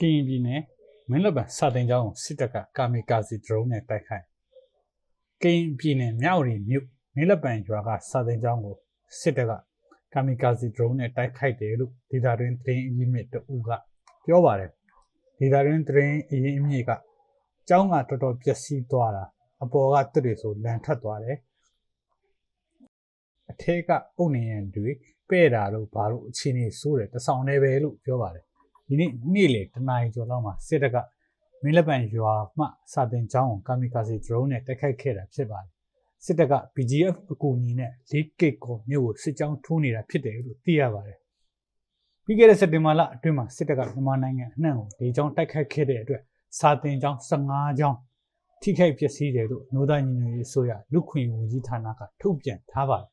ကရင်ပြည်နယ်မင်းလက်ပံစာတင်ကျောင်းကိုစစ်တပ်ကကာမီကာစီဒရုန်းနဲ့တိုက်ခိုက်ကရင်ပြည်နယ်မြောက်ရီမြို့မင်းလက်ပံရွာကစာတင်ကျောင်းကိုစစ်တပ်ကကာမီကာစီဒရုန်းနဲ့တိုက်ခိုက်တယ်လို့ဒေတာတွင်သတင်းအရင်းမြစ်တအူကပြောပါတယ်ဒေတာတွင်သတင်းအရင်းအမြစ်ကကျောင်းကတော်တော်ပျက်စီးသွားတာအပေါ်ကတစ်တွေဆိုလန်ထက်သွားတယ်အထက်ကအုတ်နေရန်တွေပဲ့တာလို့ဘာလို့အခြေအနေဆိုးတယ်တဆောင်နေပဲလို့ပြောပါတယ် ဒီနေ့နေ့လေတနာရီကျော်လောက်မှာစစ်တပ်ကမင်းလက်ပံရွာမှစာတင်ကျောင်းကိုကာမီကာစီဒရုန်းနဲ့တိုက်ခိုက်ခဲ့တာဖြစ်ပါတယ်စစ်တပ်က BGF အကူအညီနဲ့၄ကစ်ကိုမြို့ကိုစစ်ကြောင်းထိုးနေတာဖြစ်တယ်လို့သိရပါတယ်ပြီးခဲ့တဲ့စက်တင်ဘာလအတွင်းမှာစစ်တပ်ကမြန်မာနိုင်ငံအနှံ့ကိုဒီကျောင်းတိုက်ခိုက်ခဲ့တဲ့အတွက်စာတင်ကျောင်း15ကျောင်းထိခိုက်ပျက်စီးတယ်လို့အနိုးသားညီညွတ်ရေးဆိုရလူခွင့်ဝန်ကြီးဌာနကထုတ်ပြန်ထားပါတယ်